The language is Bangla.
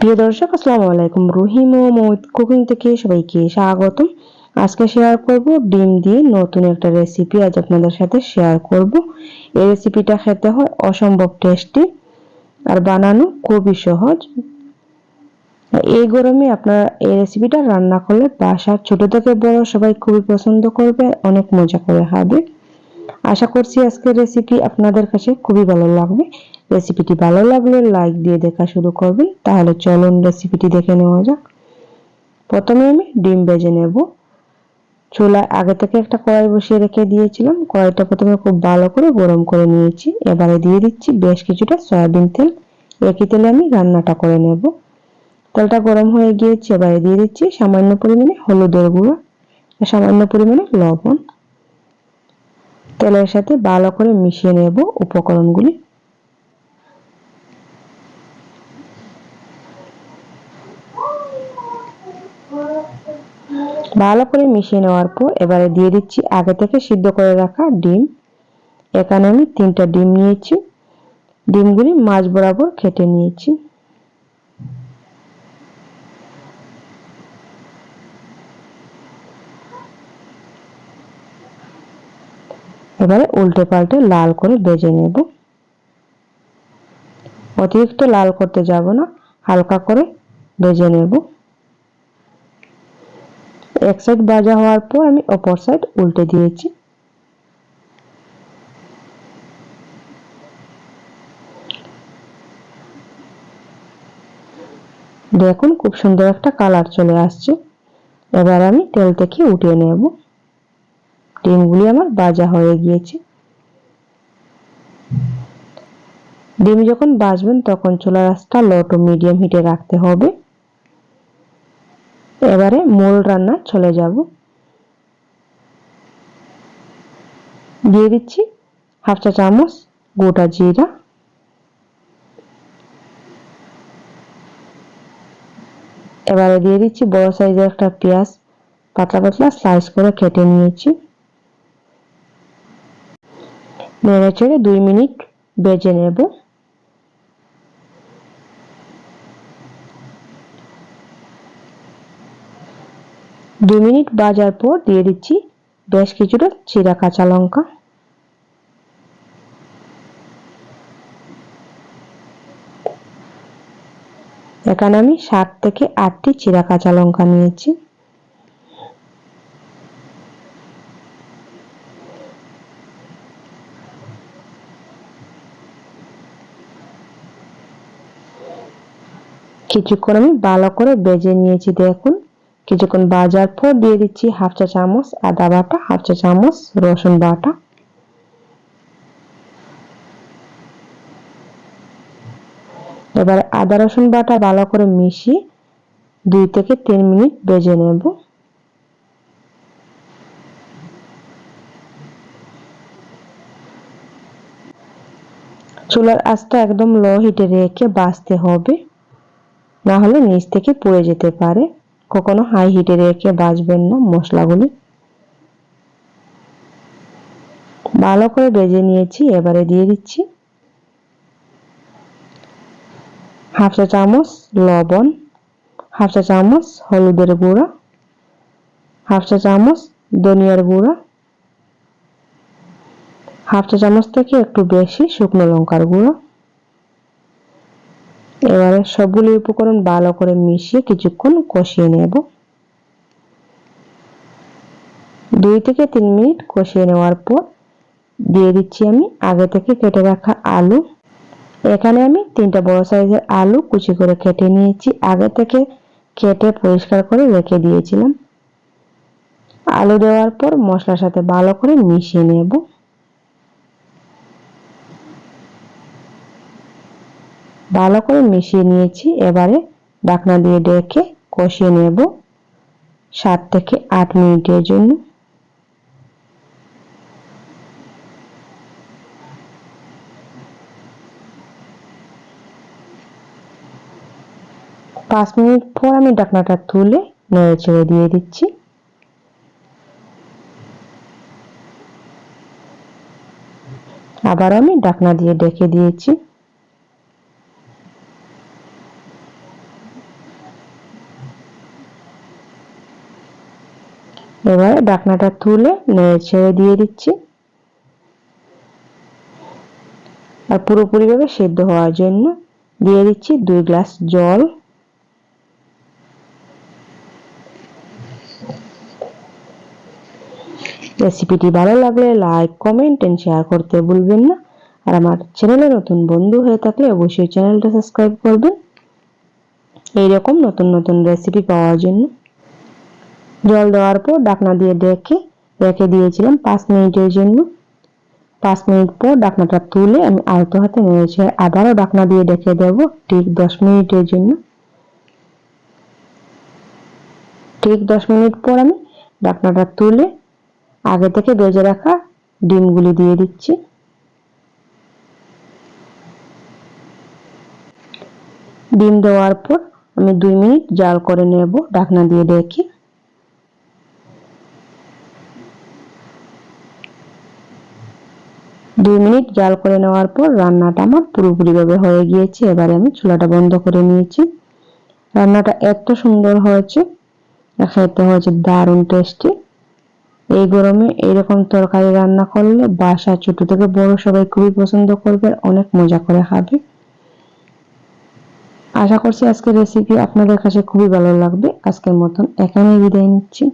প্রিয় দর্শক, আসসালামু আলাইকুম। রহিম ও মৌদ কুকিং থেকে সবাইকে স্বাগতম। আজকে শেয়ার করব ডিম দিয়ে নতুন একটা রেসিপি আজ আপনাদের সাথে শেয়ার করব। এই রেসিপিটা খেতে হয় অসম্ভব টেস্টি আর বানানো খুবই সহজ। এই গরমে আপনারা এই রেসিপিটা রান্না করলে বাসার ছোট থেকে বড় সবাই খুবই পছন্দ করবে, অনেক মজা করে খাবে। আশা করছি আজকের রেসিপি আপনাদের কাছে খুবই ভালো লাগবে। রেসিপিটি ভালো লাগলে লাইক দিয়ে দেখা শুরু করবেন তাহলে চলুন রেসিপিটি দেখে নেওয়া যাক। প্রথমে আমি ডিম ভেজে নেব। চুলায় আগে থেকে একটা কড়াই বসিয়ে রেখে দিয়েছিলাম। কড়াইটা প্রথমে খুব ভালো করে গরম করে নিয়েছি। এবারে দিয়ে দিচ্ছি বেশ কিছুটা সয়াবিন তেল। একই তেলে আমি রান্নাটা করে নেব। তেলটা গরম হয়ে গিয়েছে, এবারে দিয়ে দিচ্ছি সামান্য পরিমাণে হলুদের গুঁড়ো সামান্য পরিমাণে লবণ। তেলের সাথে ভালো করে মিশিয়ে নেব উপকরণগুলি। ভালো করে মিশিয়ে নেওয়ার পর এবারে দিয়ে দিচ্ছি আগে থেকে সিদ্ধ করে রাখা ডিম। এখানে আমি তিনটা ডিম নিয়েছি। ডিমগুলি মাছ বরাবর কেটে নিয়েছি। এবারে উল্টে পাল্টে লাল করে বেজে নেব। অতিরিক্ত লাল করতে যাব না, হালকা করে বেজে নেব। এক সাইড ভাজা হওয়ার পর আমি অপর সাইড উল্টে দিয়েছি। দেখুন, খুব সুন্দর একটা কালার চলে আসছে। এবার আমি তেল থেকে উঠিয়ে নেব। ডিমগুলি আমার ভাজা হয়ে গিয়েছে। ডিম যখন বাজবেন, তখন চুলা রাসটা লো টু মিডিয়াম হিটে রাখতে হবে। এবারে মূল রান্না চলে যাব। দিয়ে দিচ্ছি হাফ চা চামচ গোটা জিরা। এবারে দিয়ে দিচ্ছি বড় সাইজের একটা পেঁয়াজ পাতলা পাতলা স্লাইস করে কেটে নিয়েছি। নেড়ে চেড়ে দুই মিনিট বেজে নেব। দুই মিনিট বাজার পর দিয়ে দিচ্ছি বেশ কিছুটা চিরা কাঁচা লঙ্কা। এখানে আমি সাত থেকে আটটি চিরা কাঁচা লঙ্কা নিয়েছি। কিছুক্ষণ আমি ভালো করে বেজে নিয়েছি, দেখুন। কিছুক্ষণ বাজার পর দিয়ে দিচ্ছি হাফ চা চামচ আদা বাটা, হাফ চা চামচ রসুন বাটা। এবার আদা, রসুন বাটা ভালো করে মিশিয়ে দুই থেকে তিন মিনিট বেজে নেব। চুলার আঁচটা একদম লো হিটে রেখে বাঁচতে হবে, না হলে নিচ থেকে পুড়ে যেতে পারে। কখনো হাই হিটে রেখে বাজবেন না মশলাগুলি। ভালো করে বেজে নিয়েছি, এবারে দিয়ে দিচ্ছি হাফ চা চামচ লবণ, হাফ চা চামচ হলুদের গুঁড়া, হাফ চা চামচ ধনিয়ার গুঁড়া, হাফ চা চামচ থেকে একটু বেশি শুকনো লঙ্কার গুঁড়ো। এবারে সবগুলি উপকরণ ভালো করে মিশিয়ে কিছুক্ষণ কষিয়ে নেব। দুই থেকে তিন মিনিট কষিয়ে নেওয়ার পর দিয়ে দিচ্ছি আমি আগে থেকে কেটে রাখা আলু। এখানে আমি তিনটা বড় সাইজের আলু কুচি করে কেটে নিয়েছি। আগে থেকে কেটে পরিষ্কার করে রেখে দিয়েছিলাম। আলু দেওয়ার পর মশলার সাথে ভালো করে মিশিয়ে নেব। ভালো করে মিশিয়ে নিয়েছি। এবারে ডাকনা দিয়ে ডেকে কষিয়ে নেব সাত থেকে আট মিনিটের জন্য। পাঁচ মিনিট পর আমি ডাকনাটা তুলে নেড়ে ছেড়ে দিয়ে দিচ্ছি। আবার আমি ডাকনা দিয়ে ডেকে দিয়েছি। এবারে ডাকনাটা তুলে নেড়ে ছেড়ে দিয়ে দিচ্ছি। আর পুরোপুরিভাবে সেদ্ধ হওয়ার জন্য দিয়ে দিচ্ছি দুই গ্লাস জল। রেসিপিটি ভালো লাগলে লাইক, কমেন্ট এন্ড শেয়ার করতে ভুলবেন না। আর আমার চ্যানেলে নতুন বন্ধু হয়ে থাকলে অবশ্যই চ্যানেলটা সাবস্ক্রাইব করবেন। এইরকম নতুন নতুন রেসিপি পাওয়ার জন্য। জল দেওয়ার পর ডাকনা দিয়ে ডেকে, রেখে দিয়েছিলাম পাঁচ মিনিটের জন্য। পাঁচ মিনিট পর ডাকনাটা তুলে আমি আলতো হাতে নেড়েছি, আবারও ডাকনা দিয়ে ডেকে দেব ঠিক দশ মিনিটের জন্য। ঠিক দশ মিনিট পর আমি ডাকনাটা তুলে আগে থেকে বেজে রাখা ডিমগুলি দিয়ে দিচ্ছি। ডিম দেওয়ার পর আমি দুই মিনিট জাল করে নেব ঢাকনা দিয়ে ডেকে। দুই মিনিট জাল করে নেওয়ার পর রান্নাটা আমার পুরোপুরিভাবে হয়ে গিয়েছে। এবারে আমি চুলাটা বন্ধ করে নিয়েছি। রান্নাটা এত সুন্দর হয়েছে খেতে হয়েছে দারুণ টেস্টি এই গরমে এইরকম তরকারি রান্না করলে বাসা ছোট থেকে বড় সবাই খুবই পছন্দ করবে অনেক মজা করে খাবে। আশা করছি আজকের রেসিপি আপনাদের কাছে খুবই ভালো লাগবে। আজকের মতন এখানেই বিদায় নিচ্ছি।